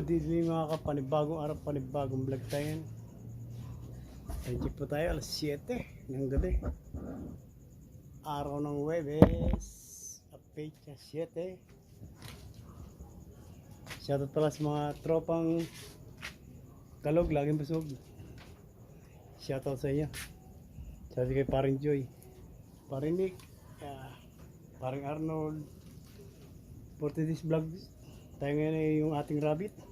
Good evening mga kapanibagong araw, panibagong vlog tayo. Time check po tayo, alas 7 ng gabi. Araw ng Webes, niya 7. Shoutout pala sa mga tropang kalog, laging busog. Shoutout sa inyo. Shoutout kay paring Joy, paring Nick, ah, paring Arnold, for today's vlog, tayo ngayon ay yung ating rabbit.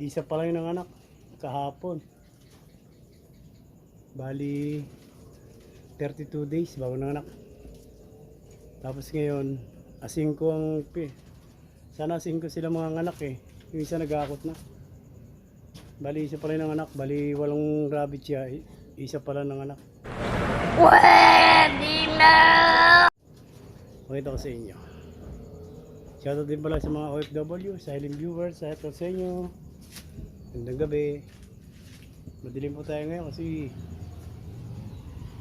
Isa pa lang yung anak kahapon. Bali 32 days bago nanganak. Tapos ngayon, asing ko ang. Sana asing ko sila mga anak eh. Yung isa nag-aakot na. Bali isa pa lang ng anak, bali walong rabbit siya. Isa pa lang ng anak. Pwede na! Pakita ko sa inyo. Shoutout din pala sa mga OFW, silent viewers, shoutout sa inyo. Gandang gabi. Madilim po tayo ngayon kasi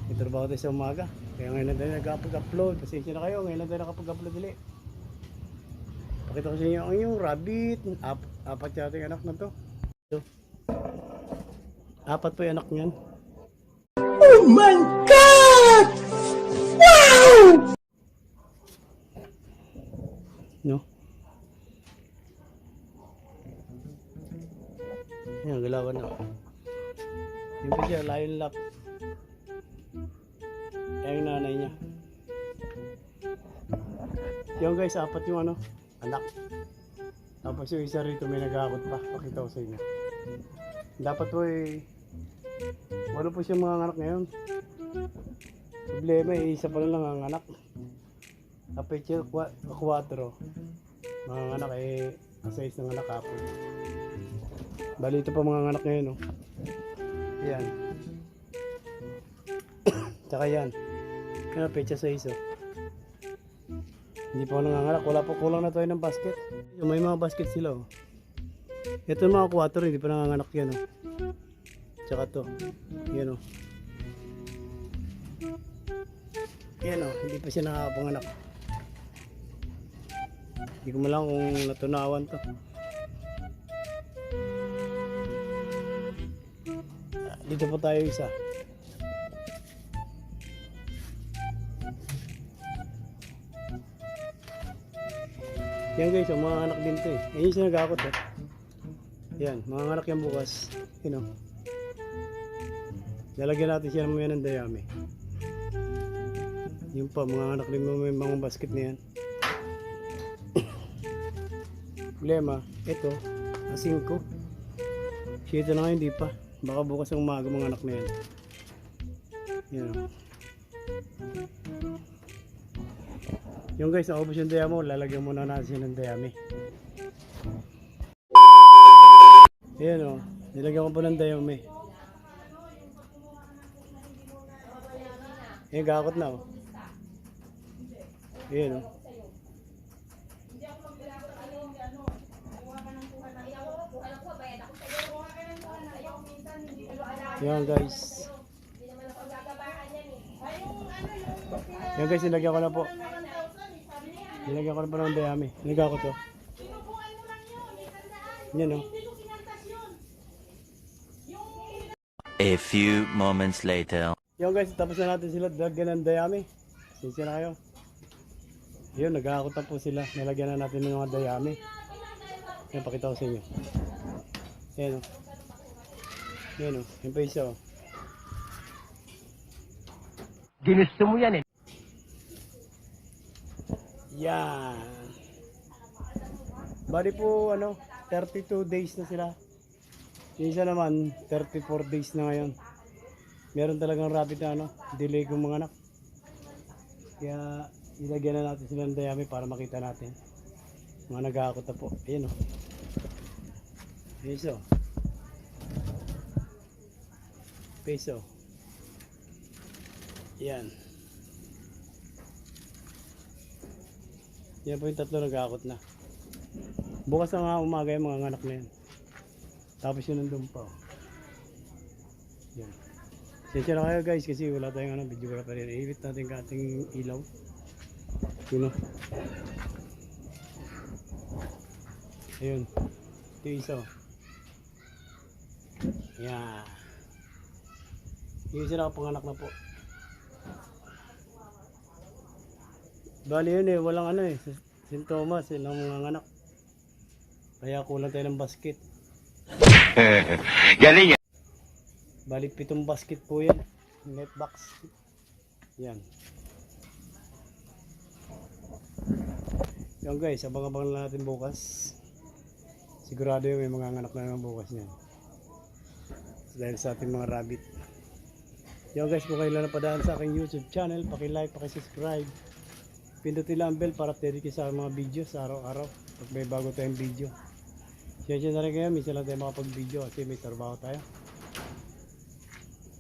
may tayo sa umaga. Kaya ngayon lang tayo nag-upload. Pasensya na kayo, ngayon lang tayo nakapag-upload ulit. Pakita ko sa inyo ang yung rabbit. Ap apat yata yung anak na to. Apat po yung anak niyan. Oh my God! Yung guys, apat yung ano, anak. Tapos yung isa rito may nag-aakot pa. Pakita ko sa inyo. Dapat po eh, wala po siya mga anak ngayon. Problema eh, isa pa lang ang anak. Apeche 4. Mga anak eh, ang size ng anak kapon. Bali ito pa mga anak ngayon, no? Yan. Tsaka yan. Yan, pecha 6, oh. Hindi pa ako nanganganak. Wala pa kulang na tayo ng basket. Yung May mga basket sila, oh. Ito mga 4, hindi pa nanganganak yan, oh. Tsaka to. Yan, oh. Yan, oh. Hindi pa siya nakapanganak. Hindi ko malang kung natunawan to. Ah, Dito po tayo isa. Yan guys, ang mga anak din to eh. Yan yung siya nag-akot eh. Yan, mga anak yan bukas. You know. Lalagyan natin siya mamaya ng dayami. Yung pa, mga anak din mo may mga basket na yan. Problema, ito, asing ko. Siyete na ngayon, di pa. Baka bukas ang umaga mga anak na yan. Yan o. Yung guys, naubos yung daya mo, lalagyan muna natin ng dayami. Ayan o, nilagyan ko pa ng dayami. Ayan, gakot na o. Ayan o. Yan guys. Yan guys, nilagyan ko na po. Nilagyan ko na po ng dayami. Nilagyan ko to. Yan o. A few moments later. Yan guys, tapos na natin sila lagyan ng dayami. Sinsya na kayo. Yun, nag-aakot na po sila. Nilagyan na natin ng mga dayami. Yan, pakita ko sa inyo. Yan o. Yan o. Yan pa isa o. Ginusto mo yan eh. Yan. Bali po ano, 32 days na sila. Yung isa naman, 34 days na ngayon. Meron talagang rapid na ano, delay kong mga anak. Kaya ilagyan na natin sila ng dayami para makita natin. Mga nag-aakot na po. Ayan o. Peso. Peso. Yan. Yan po yung tatlo nag-aakot na. Bukas na nga umaga yung mga anak na yan. Tapos yun nandun pa. oh. Yan. Sensya na kayo guys kasi wala tayong ano, video wala pa rin. Iwit natin ka ating ilaw. Yun o. Ayun. Ito yung isa. oh. Yan. Yung isa nakapanganak na po. Bali yun eh, walang ano eh, sintomas eh, ng mga anak. Kaya kulang tayo ng basket. Galing yan. Bali pitong basket po yan. Net box. Yan. Yan guys, abang-abang natin bukas. Sigurado yung may mga anak na naman bukas niyan. Dahil sa ating mga rabbit. Yan guys, kung kayo lang napadaan sa aking YouTube channel, paki-like, paki-subscribe. Pindutin lang ang bell para update kayo sa mga video sa araw-araw. Pag may bago tayong video. Siya na rin kayo, minsan lang tayo makapag-video kasi may trabaho tayo.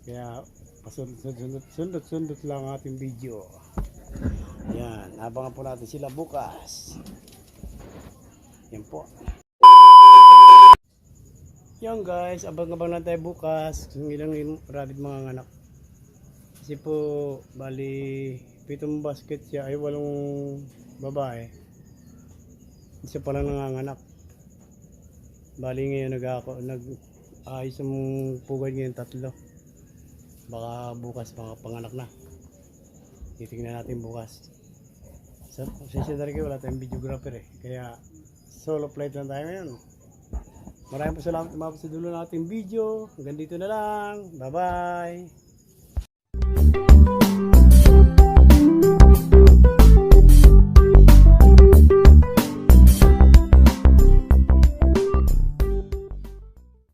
Kaya pasundot-sundot lang ang ating video. Yan, abangan po natin sila bukas. Yan po. Yan guys, abang-abang lang bukas kung ilang rabbit mga anak. Kasi po, bali, pitong basket siya ay walong babae. Isa pa lang nanganganak. Bali ngayon nag ako nag ayos ang pugad ngayon tatlo. Baka bukas mga panganak na. Titingnan natin bukas. Na rin kayo, wala tayong videographer eh. Kaya solo flight lang tayo ngayon. Maraming po salamat umabot sa dulo ng video. Hanggang dito na lang. Bye-bye. Música